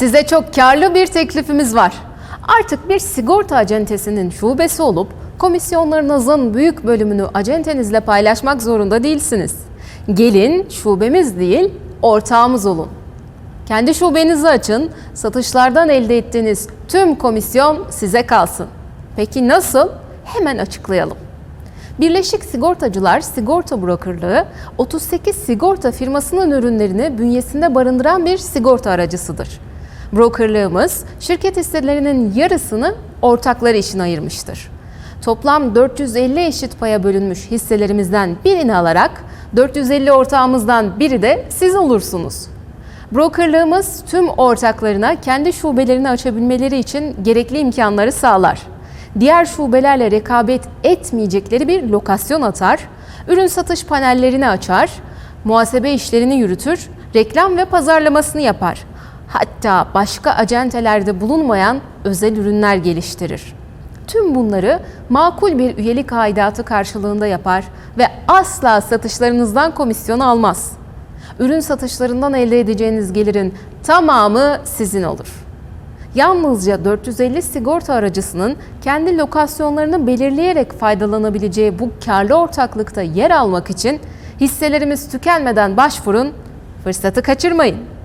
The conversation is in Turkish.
Size çok karlı bir teklifimiz var. Artık bir sigorta acentesinin şubesi olup komisyonlarınızın büyük bölümünü acentenizle paylaşmak zorunda değilsiniz. Gelin şubemiz değil, ortağımız olun. Kendi şubenizi açın, satışlardan elde ettiğiniz tüm komisyon size kalsın. Peki nasıl? Hemen açıklayalım. Birleşik Sigortacılar Sigorta Brokerlığı 38 sigorta firmasının ürünlerini bünyesinde barındıran bir sigorta aracısıdır. Brokerlığımız şirket hisselerinin yarısını ortakları için ayırmıştır. Toplam 450 eşit paya bölünmüş hisselerimizden birini alarak 450 ortağımızdan biri de siz olursunuz. Brokerlığımız tüm ortaklarına kendi şubelerini açabilmeleri için gerekli imkanları sağlar. Diğer şubelerle rekabet etmeyecekleri bir lokasyon atar, ürün satış panellerini açar, muhasebe işlerini yürütür, reklam ve pazarlamasını yapar. Hatta başka acentelerde bulunmayan özel ürünler geliştirir. Tüm bunları makul bir üyelik aidatı karşılığında yapar ve asla satışlarınızdan komisyon almaz. Ürün satışlarından elde edeceğiniz gelirin tamamı sizin olur. Yalnızca 450 sigorta aracısının kendi lokasyonlarını belirleyerek faydalanabileceği bu karlı ortaklıkta yer almak için hisselerimiz tükenmeden başvurun, fırsatı kaçırmayın.